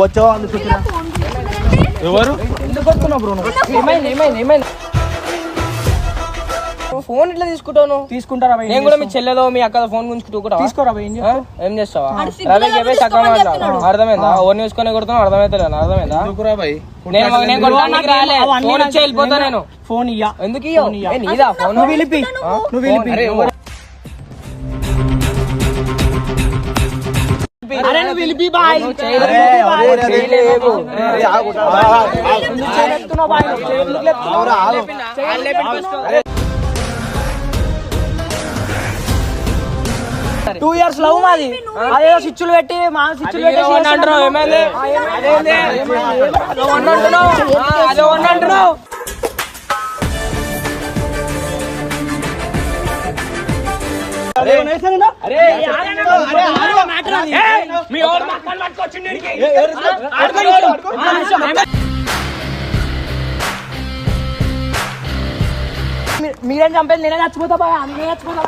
వచ్చావా అందుకు ఎవరు? ఎందుకు వస్తున్నావు బ్రో నువ్వు? ఏమైంది ఏమైంది ఏమైంది? ఫోన్ ఇట్లా తీసుకుంటావు నువ్వు? తీసుకుంటారా? నేను కూడా మీ చెల్లెదో మీ అక్కదో ఫోన్ గుంజుకుంటూ తీసుకోరా ఏం? చేస్తావు? రవి చెప్పే. అర్థమైందా? ఓన్ చూసుకొని కొడుతున్నావు అర్థమైతలేదు? అర్థమైందా? ఎందుకురా భయ్? నేను నేను కొట్టడానికి రాలే. అవన్నీ ఫోన్ నాకు ఇచ్చి వెళ్ళిపోతా నేను ఫోన్ ఇయ్యా. ఎందుకు ఇయ్యో. ఫోన్ నువ్వు. లేపించుకో. టూ ఇయర్స్ లవ్ మాది. అదే స్విచ్లు పెట్టి మా స్విచ్లు పెట్టి అంటున్నావు, ఏమైంది? అదో అంటున్నావు. అదో అంటున్నావు. మీరేం చంపేది నేనే చచ్చిపోతా బాయ్ నేనే చచ్చిపోతా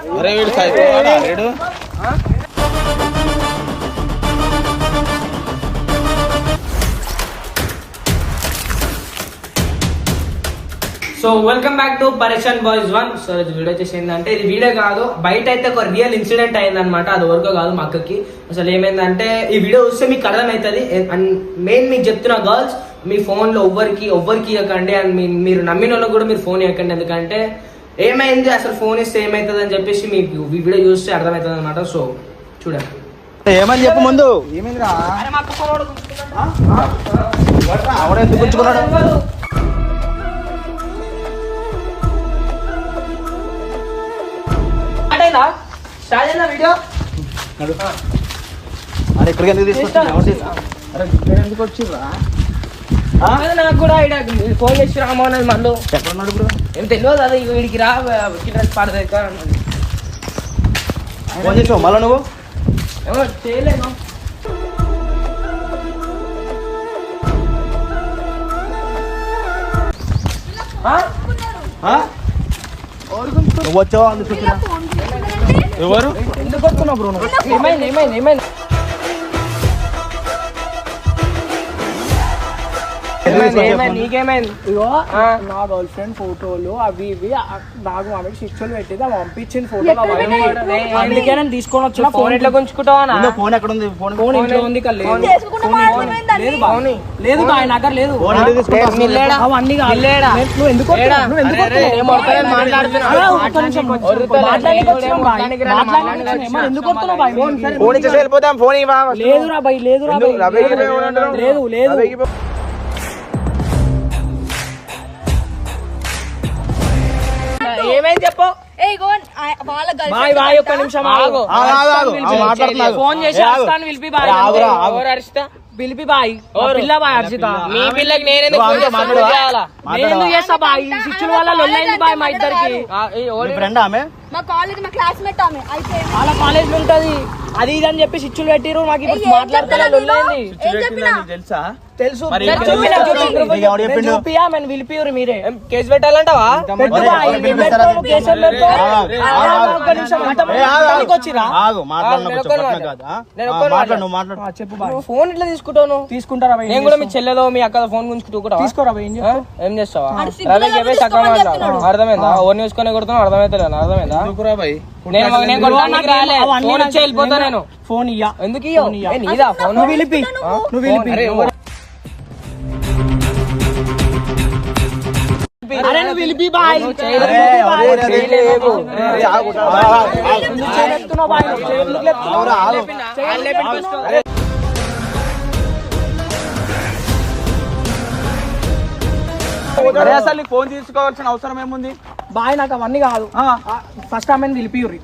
so welcome back to Pareshan boys one so ఇది వీడియో వచ్చేసి ఏంటంటే ఇది వీడియో కాదు బయట అయితే ఒక రియల్ ఇన్సిడెంట్ అయిందనమాట అది వరకు కాదు మా అక్కకి. అసలు ఏమైందంటే ఈ వీడియో చూస్తే మీకు అర్థమవుతుంది అండ్ మెయిన్ మీకు చెప్తున్న గర్ల్స్ మీ ఫోన్లో ఎవ్వరికి ఎవ్వరికి ఇవ్వకండి అండ్ మీ మీరు నమ్మిన వాళ్ళకి కూడా మీరు ఫోన్ ఇవ్వకండి ఎందుకంటే ఏమైంది? అసలు ఫోన్ ఇస్తే ఏమవుతుంది అని చెప్పేసి మీకు ఈ వీడియో చూస్తే అర్థమవుతుంది అనమాట సో చూడండి. ఏమని చెప్పు ముందు? ఏమైందిరా? అయిందా స్టార్ట్ అయిందా వీడియో. అరే ఇక్కడికి ఎందుకు తీసుకొచ్చావు ఎవరు తీసుకు- అరే ఇక్కడ ఎందుకు నాకు కూడా ఐడియా ఫోన్ చేసి రామో అనేది మళ్ళీ. ఎక్కడ ఉన్నాడు ఇప్పుడు? ఏం తెలియదు అదే వీడికి రా కిడ్నెస్ పాడదు ఫోన్ చేసావు మళ్ళీ నువ్వు? ఏమో చేయలేను? నువ్వు వచ్చావా? అందుకు ఎవరు? ఎందుకు వస్తున్నావు బ్రో ఏమైంది ఏమైంది ఏమైంది? ఇగో. నా గర్ల్ ఫ్రెండ్ ఫోటోలు అవి ఇవి నాకు ఆమెకి శిక్షలు పెట్టింది ఆమె పంపించిన ఫోటోలు అందుకే నేను తీసుకొని వచ్చిన ఫోన్ ఎట్లా ఫోన్ ఎక్కడ ఉంది ఫోన్ ఫోన్ ఇంట్లో ఉంది లేదు. లేదు బాయ్ లేదు బాయ్ నా దగ్గర లేదు? అవన్నీ నువ్వు ఎందుకు? నువ్వు ఎందుకు అరే, వస్తున్నావు? ఏం వస్తలేదు, మాట్లాడుతున్నా. అరే, ఏమైంది చెప్పు ఒక్క. నిమిషం ఆగు. ఆగు ఆగు, ఆగు, ఆగు. ఆగు, మాట్లాడుతున్నా, ఆగు. ఫోన్ చేసి ఆగు. వస్తాను పిలిపి బాయ్ అరే, ఆగురా, ఆగు. ఎవరు అరిస్తా పిలిపి బాయ్ ఆ ఎవరు? పిల్ల బాయ్ హర్షిత మీ పిల్లకి నేనెందుకు నువ్వు ఫోన్ ఆమెతో చేస్తాను? మాట్లాడవా? చేయాలా? నేను ఎందుకు చేస్తా బాయ్ ఈ సిచ్చుల వల్ల లొల్లైంది బాయ్ మా ఇద్దరికి ఆ, ఈ మీ ఓడి- ఫ్రెండ్ ఆమె మా కాలేజ్ మా క్లాస్మేట్ ఆమె. అయితే వాళ్ళ కాలేజ్ ఉంటది. అది ఇది అని చెప్పి సిచ్చులు పెట్టిరు నాకు ఏయ్, ఇప్పుడు ఏం మాట్లాడుతున్నా చెప్పినా లొల్లైంది. ఏం చెప్పినా? తెలుసా? తెలుసు. పిలిపియురు మీరే. ఏం కేసు పెట్టాలంటావా? చెప్పు ఫోన్ ఇట్లా తీసుకుంటావు నువ్వు? తీసుకుంటారా బాయ్, నేను కూడా మీ చేస్తావు? చెల్లెదో మీ అక్కదో ఫోన్ గుంజుకుంటూ తీసుకోరా బాయ్, ఏం? చేస్తావు? రవి చెప్పే చక్కగా తీసుకోమని మాట్లాడు చెప్తున్నాడు. అర్థమైందా? ఓన్ చూసుకొని కొడుతున్నావు అర్థమైతలేదు? అర్థమైందా? ఫోన్ ఇయ్యా. ఎందుకు నువ్వు నువ్వు అరే, నువ్వు పిలిపి బాయ్. అసలు నీకు ఫోన్ తీసుకోవాల్సిన అవసరం ఏముంది? బాయ్ నాకు అవన్నీ కాదు ఫస్ట్ ఆమెను పిలిపియుర్రి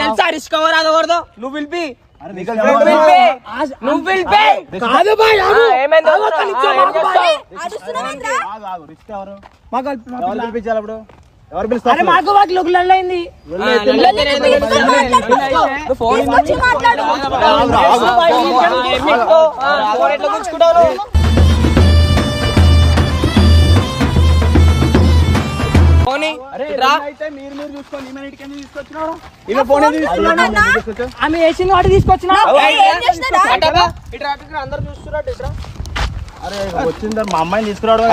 తెలుసా రిస్క్ నువ్వు పిలిపి అరే మాకు మాకు? ఆమె వేసింది వాటి తీసుకొచ్చిన అందరు చూస్తున్నట్టు వచ్చిందా? మా అమ్మాయిని తీసుకురావడం?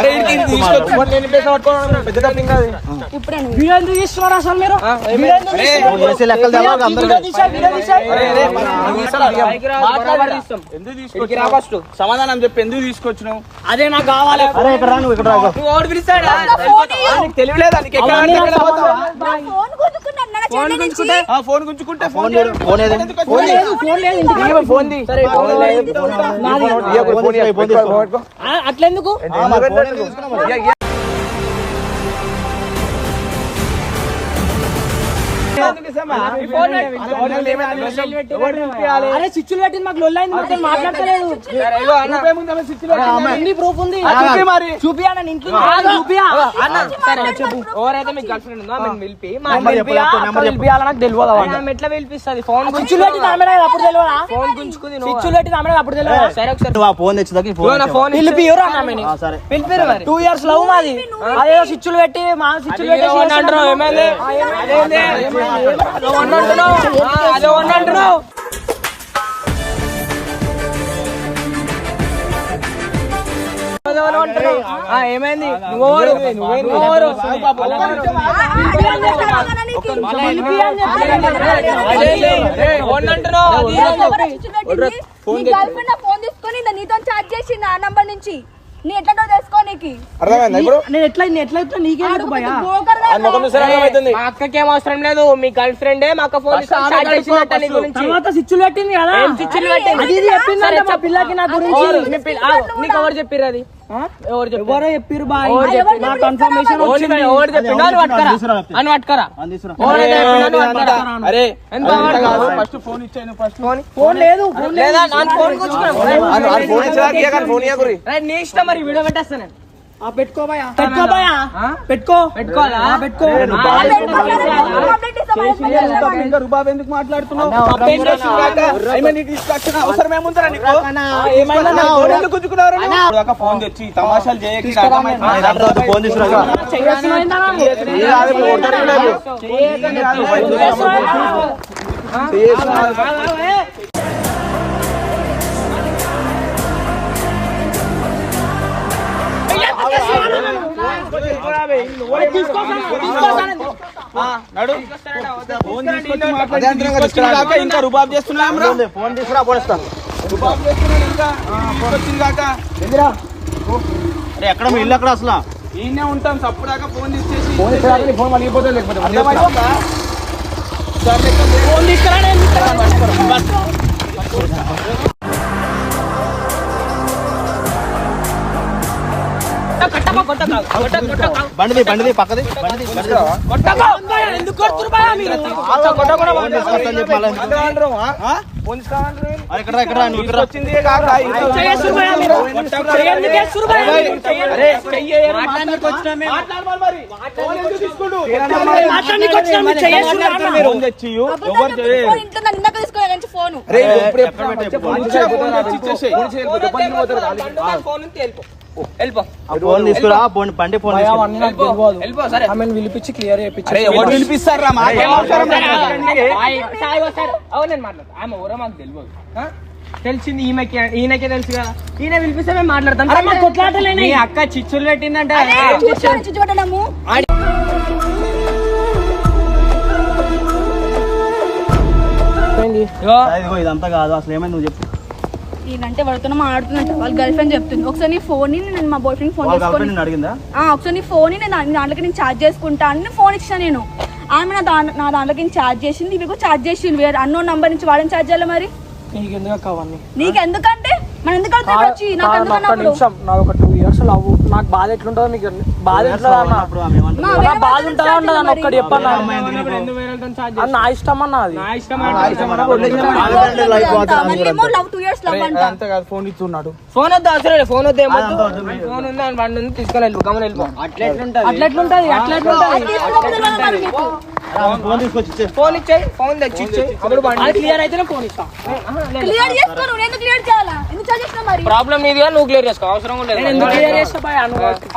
సమాధానం చెప్పి ఎందుకు తీసుకొచ్చినావు? అదే నాకు కావాలి. అరే ఇక్కడ రా నువ్వు ఇక్కడ రా నువ్వు ఓడి పిలుస్తాడా? ఫోన్ ఇయ్యు. తెలియలేదా ఫోన్ ఆ, ఫోన్ గుంజుకుంటే ఫోన్. ఫోన్? ఫోన్ లేదు. ఫోన్ లేదు. ఇంటికి. ఫోన్ ది సరే ఫోన్ నాది. ఫోన్ తీసుకో, ఫోన్ తీసుకో. ఆ, అట్లెందుకు? అరే స్విచ్లు పెట్టింది మాకు లొల్లి అయింది మాతో మాట్లాడతలేదు. ఉంది. ప్రూఫ్ ఉంది చూపియా ఇంట్లో చూపియా చెప్పు. ఎవరైతే మీకు గర్ల్ ఫ్రెండ్ ఉందో ఆమెను పిలిపి. నాకు తెలియదు ఆమె ఎట్లా పిలిపిస్తుంది? ఫోన్ స్విచ్లు ఆమె నాకు అప్పుడు తెలియదా ఫోన్ గుంజుకుంది స్విచ్లు ఆమె నాకు అప్పుడు తెలియదా సరే ఒకసారి. ఫోన్ ఫోన్ నా ఇచ్చేవా? ఫోన్ పిలిపియరు ఆమెని? ఆ, సరే. పిలిపిరు మరి. టూ ఇయర్స్ లవ్ మాది. అదే స్విచ్లు పెట్టి మా స్విచ్లు పెట్టి ఏమైంది అదేంది? అదో వన్ అంటున్నావు? ఆ, అదో వన్ అంటున్నావు? అదో వన్ అంటున్నావు. ఆ, ఏమైంది? నువ్వెవరు? నువ్వెవరు? ఫ్రెండ్ ఫోన్ తీసుకొని నీతో చాట్ చేసింది ఆ నంబర్ నుంచి. నీ ఎట్లా తెలుసుకోనికి నేను ఎట్లా నేను ఎట్లా చెప్తా నీకేందుకు భయ? బ్రోకర్ మా అక్కకి ఏం అవసరం లేదు మీ గర్ల్ ఫ్రెండే మా అక్క ఫోన్ స్టార్ట్ చేసిందట నీ గురించి. తర్వాత స్విచ్లు పెట్టింది కదా. ఏం చిచ్చులు పెట్టింది? అది ఇది చెప్పిందంట మా పిల్లకి నా గురించి. ఎవరు? మీ పిల్ల- ఆగు, నీకు ఎవరు చెప్పిర్రు అది? ఎవరు చెప్పారు? నా కన్ఫర్మేషన్ అని పట్టుకరా? అరే? ఫస్ట్ ఫోన్ ఇచ్చాను ఫస్ట్. ఫోన్ ఫోన్ లేదు ఫోన్ లేదు ఫోన్ ఫోన్ ఫోన్ ఇయ్యకురి ఇష్టం మరి వీడియో పెట్టేస్తా నేను ఆ, పెట్టుకో భయ పెట్టుకో భయ ఆ? పెట్టుకో పెట్టుకోవాలా ఆ, పెట్టుకో ఆ, ఇంకా రుబాబ్ ఎందుకు మాట్లాడుతున్నావు అవసరం ఏముందిరా నీకు? ఏమైనా గుంజుకున్నారు ఫోన్ తెచ్చి తమాషాలు చేయకి ఫోన్ తీసుకురా ఇంకా రుబాబ్ చేస్తున్నాం ఫోన్ తీసుకురా ఫోన్ రుబాబ్ చేస్తున్నాడు ఇంకా వచ్చింది కాక అరే ఎక్కడ ఇల్లు అక్కడ అసలు ఈయనే ఉంటాం సప్పుడాక ఫోన్ తీసేసి ఫోన్ ఫోన్ మలిగిపోతే లేకపోతే ఫోన్ తీసుకురా ఫోన్ ఇస్తామంటారు పక్కది అరే ఇక్కడ ఇక్కడ ఇక్కడ వచ్చింది తీసుకుంటూ? ఫోన్ వెళ్ళిపో ఫోన్ తీసుకురా ఫోన్ బండి ఫోన్ ఆమెను పిలిపించి క్లియర్ పిలిపిస్తారా ఆమె ఎవరో మాకు తెలియదు? తెలిసింది ఈమెకి ఈయనకే తెలుసు కదా ఈయన పిలిపిస్తే మేము మాట్లాడతాం అక్క చిచ్చులు పెట్టిందంటే ఇదిగో ఇదంతా కాదు అసలు ఏమైంది నువ్వు చెప్పు. ఈయనంటే ఎవరితో మాడుతున్నట్టు వాళ్ళ గర్ల్ ఫ్రెండ్ చెప్తుంది. ఒకసారి నీ ఫోన్ని నేను మా బాయ్ ఫ్రెండ్ ఫోన్ వాళ్ళ చేసుకొని ఒకసారి నీ ఫోన్ని నేను దాంట్లోకి నేను ఛార్జ్ చేసుకుంటా అని ఫోన్ ఇచ్చిన నేను. ఆమె నా దాంట్లో నా దాంట్లోకి ఛార్జ్ చేసింది. ఇవి కూడా ఛార్జ్ చేసింది వేరే అన్నో నంబర్ నుంచి వాడని ఛార్జ్ చేయాలి మరి? నీకు ఎందుకంటే మనం ఎందుకు అడుగుతాం ఇక్కడ వచ్చి? నాకు నాకు ఒక టూ ఇయర్స్ లవ్ నాకు బాధ ఎట్లుంటుందో మీకు బాధ ఎట్లుంటుందో అన్న? నా బాధ ఉంటుందా ఉండదు అన్న. ఒక్కటి చెప్పన్నా. అది నా ఇష్టం అన్న అది. ఫోన్ ఇస్తున్నాడు ఫోన్ వద్దు అవసరం లేదు. ఫోన్ వద్దు. ఫోన్ ఉంది అని బండి ఉంది తీసుకొని వెళ్ళిపో గమని వెళ్ళిపో అట్లా ఎట్లుంటది? అట్లా ఎట్లుంటది? మరి మీకు. ఫోన్ తీసుకొచ్చి ఇచ్చే. ఫోన్ ఇచ్చేయి ఫోన్ తెచ్చి ఇచ్చేయి. అప్పుడు బండి అది క్లియర్ అయితేనే ఫోన్ ఇస్తా. క్లియర్ చేసుకో నువ్వు ఎందుకు క్లియర్ చేయాలా? ఎందుకు చార్జ్ చేసినా మరి? ప్రాబ్లం నీదిగా నువ్వు క్లియర్ చేసుకో. అవసరం లేదు. నేను ఎందుకు క్లియర్ చేస్తా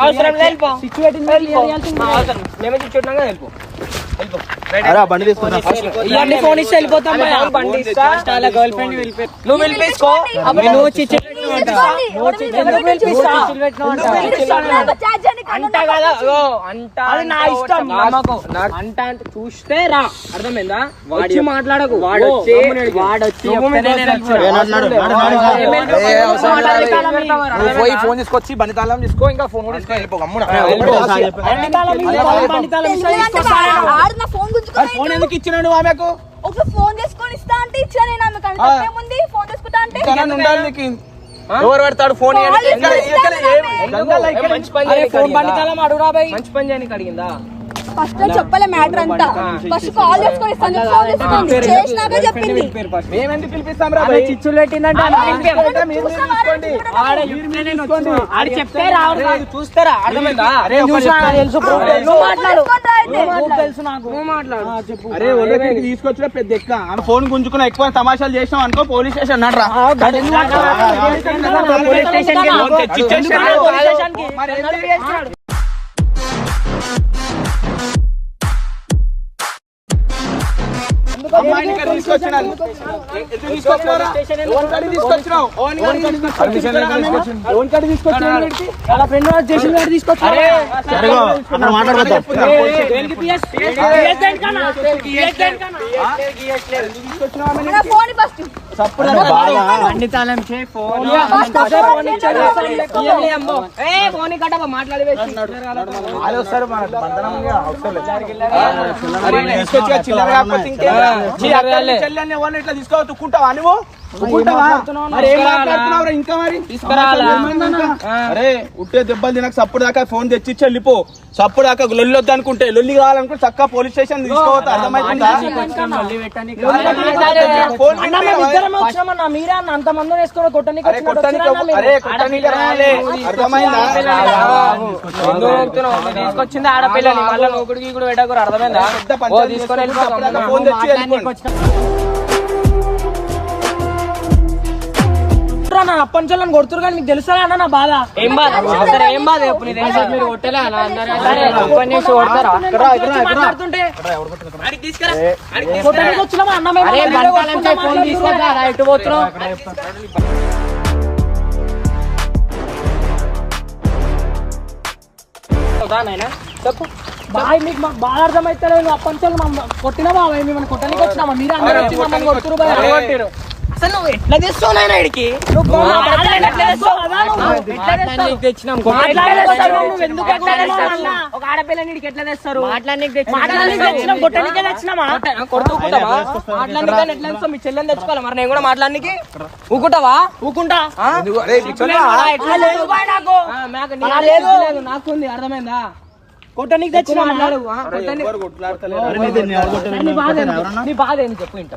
అవసరం లేదు క్లియర్ చేయాల్సింది అవసరం మేమే వెళ్ళిపో. అరే బండి ఫోన్ ఇస్తే. వెళ్ళిపోతాం భయ. బండి ఇస్తా. గర్ల్ ఫ్రెండ్ నువ్వు చిచ్చి ఎవరు అంట కదా అంట అది నా ఇష్టం. నమ్మకం అంట అంటే చూస్తే రా. అర్థమైందా? వచ్చి మాట్లాడకు. వాడు వచ్చి వాడు వచ్చి పోయి ఫోన్ తీసుకొచ్చి బండి తాళం తీసుకో ఇంకా ఫోన్ కూడా తీసుకో. వెళ్ళిపో ఫోన్ ఎందుకు ఇచ్చినాడు ఆమెకు? ఒక ఫోన్ చేసుకొని ఇస్తా అంటే ఇచ్చా నేను ఫోన్ తీసుకుంటా అంటే ఉండాలి నీకు. ఎవరు పెడతాడు? Phone phone? తాళం అడుగురా భయ్ మంచి పని చేయడానికి అడిగిందా? ఫస్ట్ చెప్పలే మ్యాటర్ అంతా. ఫస్ట్ కాల్ చేసుకొని చేసినాక చెప్పింది. పిలిపిస్తాం రా? చిచ్చులు పెట్టిందంటే చెప్తే. చూస్తారా? అర్థమైందా? తెలుసు తీసుకొచ్చిన పెద్ద ఎక్క ఫోన్ గుంజుకున్న ఎక్కువ తమాషాలు చేసినాం అనుకో పోలీస్ స్టేషన్ అన్నాడు అమ్మాయిని ఇక్కడ తీసుకొచ్చినాను. ఎందుకు తీసుకొచ్చినావురా? ఓన్ కాడికి తీసుకొచ్చినావు. ఓన్ కాడికి తీసుకొచ్చినావు. ఫ్రెండ్ వాడు చేసిన వాడు తీసుకొచ్చి తీసుకొచ్చి చిల్లర కాకపోతే ఇంకేం? ఇట్లా తీసుకో తుక్కుంటావా నువ్వు? ఇంకా మరి? అరే ఉట్టే దెబ్బలు తినక సప్పుడు దాకా ఫోన్ తెచ్చిచ్చి వెళ్ళిపో. సప్పుడు దాకా లొల్లి అనుకుంటే లొల్లి కావాలనుకుంటే చక్కగా పోలీస్ స్టేషన్ తీసుకోవద్దు మీరే అన్న అంత మంది అర్థమైందా? తీసుకొచ్చింది ఆడపిల్లని మళ్ళీ నూకుడికి కూడా పెట్టకూడదు అర్థమైందా? తీసుకొని అప్పటి నుంచి నన్ను కొడుతురు కానీ మీకు తెలుసా అన్న నా బాధ? ఏం బాధ? సరే ఏం బాధ నీ తెలుసా మీరు కొట్టలే అన్న అందరూ సరే ఒక్కని చేసి కొడతారా? మాట్లాడుతుంటే కొట్టడానికి వచ్చినామా? అన్న మేము అరే బంటాలం ఫోన్ చెప్పు. బాయ్ మీకు మాకు బాగా అర్థమైతే నువ్వు అప్పటి నుంచి మమ్మల్ని కొట్టినా బాబా మేము కొట్టడానికి వచ్చినామా? మీరే అందరూ వచ్చి మమ్మల్ని బాయ్ కొట్టిరు. అసలు నువ్వు ఎట్లా తెస్తావు నాయన ఇడికి? ఒక తెస్తారు? మీ చెల్లెని తెచ్చుకోవాలి మరి? నేను కూడా మాట్లాడనీకి? ఊకుంటావా? ఊకుంటా? నాకు. నాకు ఉంది అర్థమైందా? కొట్టడానికి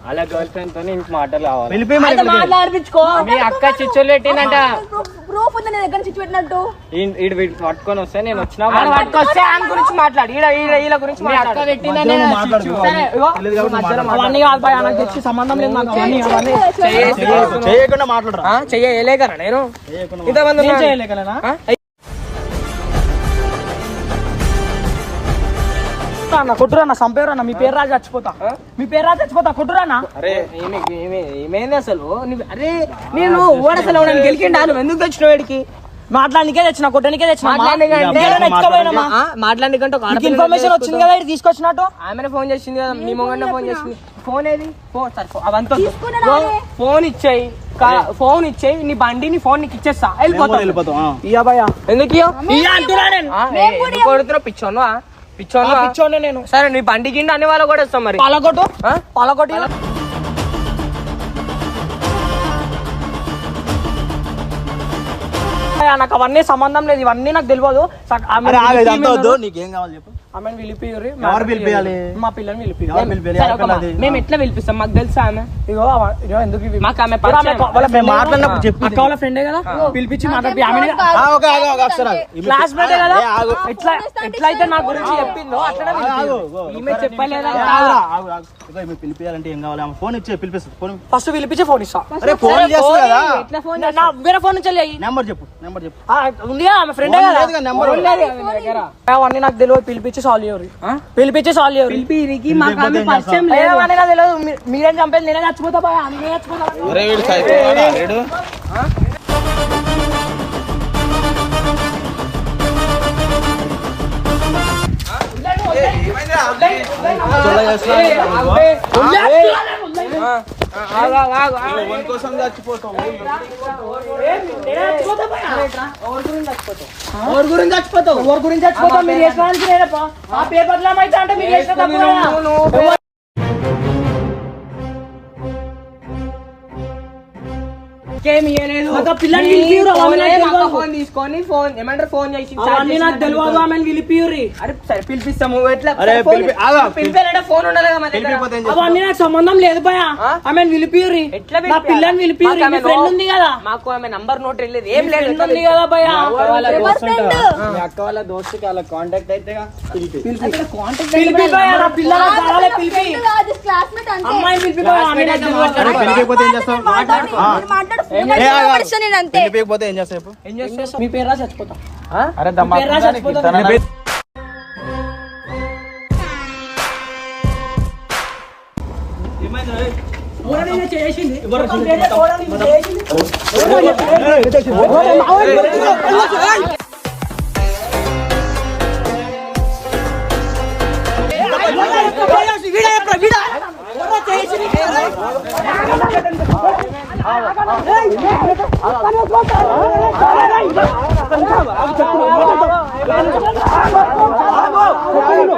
అలా గర్ల్ ఫ్రెండ్ తోనే ఇంక మాటలు కావాలి. మాట్లాడిపించుకో. మీ అక్క చిచ్చులు పెట్టిందంట. ప్రూఫ్ ఉంది నీ దగ్గర నుంచి పెట్టినట్టు? ఈడు వీడు పట్టుకొని వస్తే నేను వచ్చిన పట్టుకొస్తే ఆయన గురించి మాట్లాడు. ఈడ ఈడ ఈల గురించి మీ అక్క పెట్టిందని. అవన్నీ కాదు నాకు తెచ్చి సంబంధం లేదు నాకు. అవన్నీ చేయకుండా మాట్లాడరా? నేను? చేయకుండా ఇంతమంది నేను ఉన్నారు. చేయలేకలేనా ఆ? అన్న కొట్టురన్న సంపేరన్న మీ పేరు రాజు చచ్చిపోతా. మీ పేరు రాజు చచ్చిపోతా కొట్టురన్న అరే ఏమి- ఏమి- ఏమైంది అసలు? అరే నేను ఓడ అసలు ఎవడని గెలికిండా? నువ్వు ఎందుకు తెచ్చినావు వీడికి మాట్లాడనికే తెచ్చిన కొట్టనికే తెచ్చిన ఇన్ఫర్మేషన్ వచ్చింది కదా ఇటు తీసుకొచ్చినట్టు? ఆమెనే ఫోన్ చేసింది కదా మీ మొగన్న ఫోన్ చేసింది. ఫోన్ ఏది? ఫోన్ సరే అవంతా. ఫోన్ ఇచ్చేయి. ఫోన్ ఇచ్చేయి నీ బండి నీ ఫోన్ నీకు ఇచ్చేస్తా. వెళ్ళిపోతా. వెళ్ళిపోతాం ఆ. ఇయ్యా భయ్యా. ఎందుకు ఇయ్యవు? ఇయ్యా పిచ్చోన్వా? పిచ్చోనే నేను. సరే నీ బండి కింద అన్ని వాళ్ళు కూడా ఇస్తాం మరి. పాలకొట్టు? పాలకొట్టు నాకు అవన్నీ సంబంధం లేదు ఇవన్నీ నాకు తెలియదు. నీకేం కావాలి చెప్పు. ఆమెను. మా పిల్లని పిలిపి ఎవరు పిలిపియాలి? సరే, ఎవరి ఒక మా- పిల్లది? మేము ఎట్లా పిలిపిస్తాం. మాకు తెలుసా ఆమె? ఇగో ఎందుకు మాకు ఆమె మాట్లాడినప్పుడు? చెప్పు. అక్క వాళ్ళ ఫ్రెండే కదా? పిలిపించి మాట్లాడి ఆమె క్లాస్ మేటే కదా. ఏ, ఆగు. ఎట్లా ఎట్లా అయితే నా గురించి చెప్పిందో ఆగు. ఈమె చెప్పలేదా? పిలిపియాలంటే ఏం కావాలి? ఆమె ఫోన్ ఇచ్చే పిలిపిస్తుంది. ఫోన్ ఫస్ట్ పిలిపించి ఫోన్ ఇస్తా. ఫోన్ చేస్తుంది కదా? వేరే ఫోన్ నుంచి నెంబర్ చెప్పు నెంబర్ చెప్పు. ఉంది ఆమె ఫ్రెండే కదా. నెంబర్. అవన్నీ నాకు తెలియదు పిలిపించి సాల్వ్ చేయరు. పిలిపించి సాల్వ్ చేయరు. పిలిపిరికి మాకు ఆమె పరిచయం అవన్నీ నాకు తెలియదు. మీరేం చంపేది? నేనే చచ్చిపోతా చచ్చిపోతా అరే కోసం చచ్చిపోతావు. ఎవరి గురించి చచ్చిపోతావు? ఎవరి గురించి చచ్చిపోతావు? మీరు చేసడానికి నేనప్పా ఆ పేపర్లో అయితే అంటే మీరు చేసిన అవన్నీ నాకు ఫోనే మాకు తెలియదు. ఫోన్ తీసుకొని ఫోన్ ఏమంటారు? ఫోన్ చేసి నాకు తెలియదు ఆమెను అరే సరే పిలిపిస్తాము. ఎట్లా? అరే, ఫోన్- ఉండాలి? అవన్నీ నాకు సంబంధం లేదు భయ? ఆమెను పిలిపియ్యుర్రి ఎట్లా నా పిల్లని మీ ఆమె ఫ్రెండ్ ఉంది కదా. మాకు ఆమె నంబర్ నోట్ లేదు. ఏం లేదు ఉంది కదా భయ అక్క వాళ్ళ దోస్తుకి అలా కాంటాక్ట్ అయితే పిలిపి. పిలిపి. భయ నా పిల్ల నాకు కావాలి పిలిపి. పిలిపిపోతే ఏం చేస్తావు? మాట్లాడు ఏ, అంతే పిలిపిపోతే ఏం చేస్తావు మీ పేరు చచ్చిపోతా అరే మీ పేరు రా చచ్చిపోతా నీ పేరు-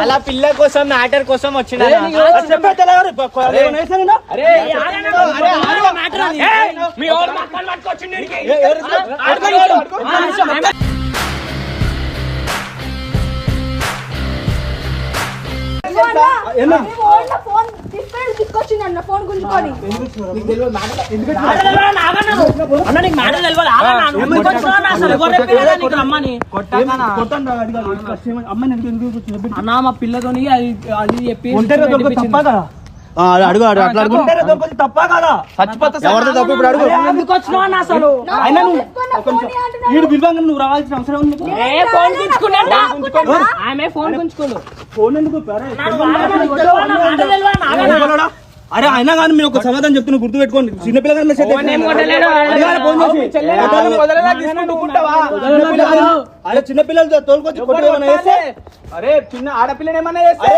అలా పిల్ల కోసం మ్యాటర్ కోసం వచ్చిన ఫోన్ తీసుకొని తీసుకొచ్చింది అన్న ఫోన్ గుంజుకొని. అన్న. నీకు మ్యాటర్ తెలియదా? అన్న మా పిల్లతోని అది అది చెప్పి. అడుగు అడుగు అట్లా అడుగు. చచ్చిపోతా ఎవరితో తప్పు ఇప్పుడు అడుగు. ఎందుకు వచ్చినావు అసలు? అయినా నువ్వు పిలవంగా నువ్వు రావాల్సిన అవసరం ఉంది ఏ ఫోన్ గుంజుకున్నాడా? ఆమె ఫోన్ గుంజుకోడు ఫోన్ ఎందుకు. అరే అయినా కానీ మీరు ఒక సమాధానం చెప్తున్నా గుర్తు పెట్టుకోండి చిన్నపిల్లగా అరే చిన్నపిల్లలతో తోలుకొచ్చి కొట్టి అరే చిన్న ఆడపిల్లని ఏమన్నా చేస్తే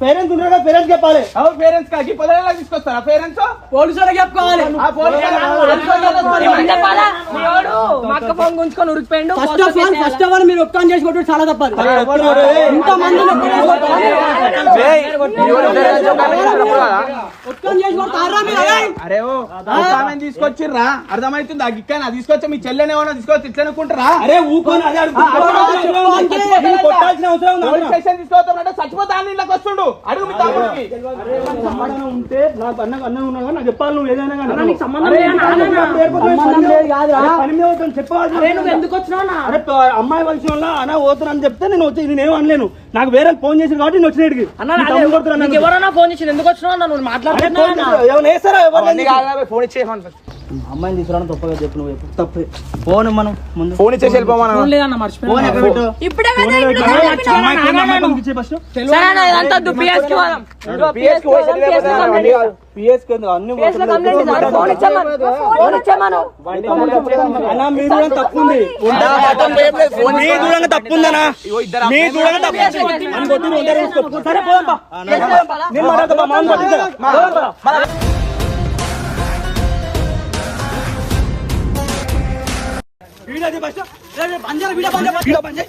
పేరెంట్స్ ఉంటారు కదా పేరెంట్స్ చెప్పాలి పేరెంట్స్ కాకి పొదలలా తీసుకొస్తారా పేరెంట్స్ చెప్పుకోవాలి పోలీసు ఏమని చెప్పాలా? మీ వాడు మా అక్క ఫోన్ గుంజుకొని ఉరికిపోయిండు first of all first of all మీరు ఒక్కని చేసి కొట్టడం చాలా తప్పదు ఇంత మంది అరే! ఓ ఆమెను తీసుకొచ్చిర్రా? అర్థమవుతుందా గిక్కన తీసుకొచ్చి మీ చెల్లెని ఏమన్నా తీసుకొచ్చి ఇట్లా అనుకుంటారా? అరే ఊకొని అదే కొట్టాల్సిన అవసరం ఉందా? పోలీస్ స్టేషన్ తీసుకొస్తామంటే చచ్చిపోతా అని ఇళ్ళకి వస్తుండు. అడుగు మీ తమ్ముడికి సమాధానం ఉంటే నాకు అన్న అన్న ఉన్నా నాకు చెప్పాలి నువ్వు ఏదైనా కానీ. సంబంధం లేదు. చెప్పాలి నువ్వు ఎందుకు వచ్చినావు అమ్మాయి వచ్చిన వల్ల అన్న పోతున్నాను చెప్తే నేను వచ్చి నేను ఏం అనలేను. నాకు వేరే ఫోన్ చేసి కాబట్టి నేను వచ్చిన. అన్న నీ అదే, తమ్ముడు కొడుతున్నాను నీకు అన్నాడు. ఎవరన్నా ఫోన్ చేసి ఎందుకు ఎవరు అవన్నీ కాదు ఫోన్ ఇచ్చేయమని అమ్మాయిని తీసుకురావడం తప్పగా చెప్పు నువ్వు చెప్పు. తప్పే. ఫోన్ మనం ముందు. ఫోన్ ఇచ్చేసి లేదన్న ఫోన్ ఎక్కడ పెట్టు ఇప్పుడే కదా ఇప్పుడు కాదు. అన్ని ఫోన్ ఇచ్చామను ఫోన్ ఇచ్చామను అన్నా మీ దూరం తప్పు ఉంది మీ దూరంగా తప్పు ఉందనా మీ దూరంగా తప్పు ఉంది. అని కొట్టి నువ్వు అందరూ చూసుకో. సరే పోదాం పా. నేను మాట్లాడతా పా. వీడియో అది ఫస్ట్. రే, రే, బంద్ చేయరా, వీడియో బంద్ చేయి. వీడియో బంద్ చేయి.